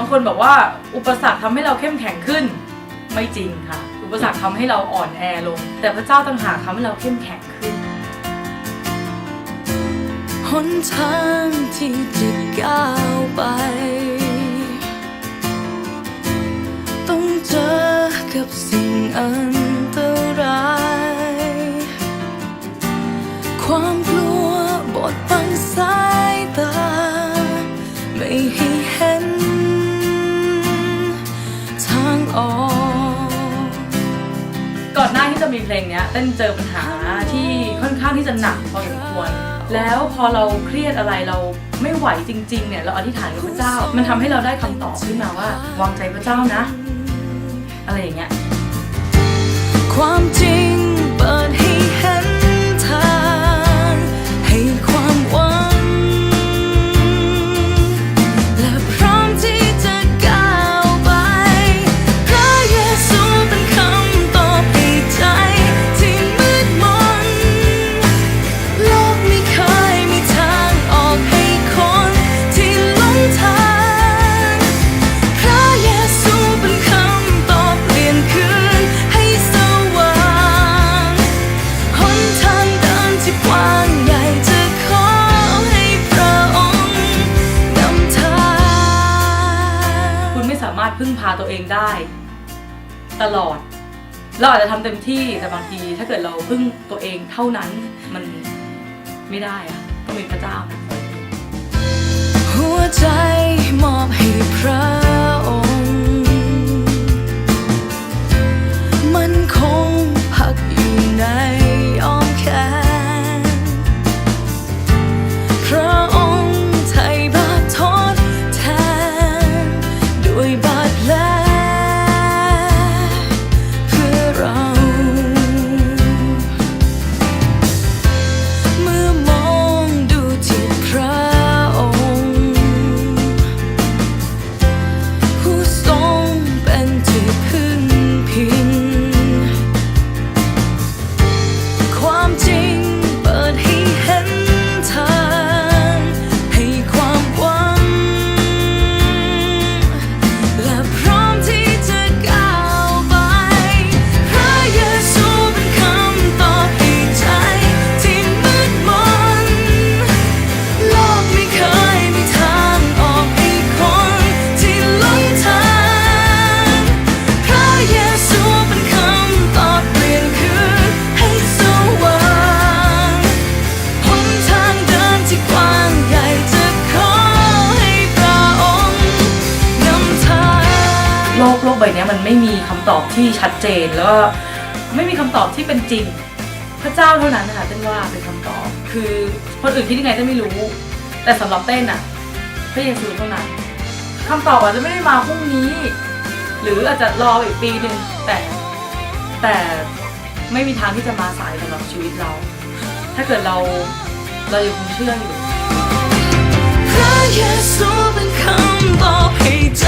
างคนบอกว่าอุปสรรคทำให้เราเข้มแข็งขึ้น ไม่จริงค่ะ อุปสรรคทำให้เราอ่อนแอลง แต่พระเจ้าต่างหากทำให้เราเข้มแข็งขึ้นหนทางที่จะก้าวไป ต้องเจอกับสิ่งอัน มีเพลงเนี้ยเต้นเจอปัญหาที่ค่อนข้างที่จะหนักพอสมควร แล้วพอเราเครียดอะไรเราไม่ไหวจริงๆเนี่ยเราอธิษฐานกับพระเจ้า มันทำให้เราได้คำตอบขึ้นมาว่าวางใจพระเจ้านะ อะไรอย่างเงี้ยความ พึ่งพาตัวเองได้ ตลอด เราอาจจะทำเต็มที่แต่บางที ถ้าเกิดเราพึ่งตัวเองเท่านั้นมันไม่ได้อะต้องมีพระเจ้านะหัวใจมอบให้พระ โลกโลกใบนี้มันไม่มีคำตอบที่ชัดเจนแล้วก็ไม่มีคำตอบที่เป็นจริง พระเจ้าเท่านั้นนะคะเต้นว่าเป็นคำตอบ คือคนอื่นคิดยังไงเต้นไม่รู้ แต่สำหรับเต้นอะพระเยซูเท่านั้นคำตอบอาจจะไม่ได้มาพรุ่งนี้ หรืออาจจะรออีกปีหนึ่งแต่แต่ไม่มีทางที่จะมาสายสำหรับชีวิตเรา ถ้าเกิดเราเรายังคงเชื่ออยู่พระเยซูเป็นคำตอบให้ใจ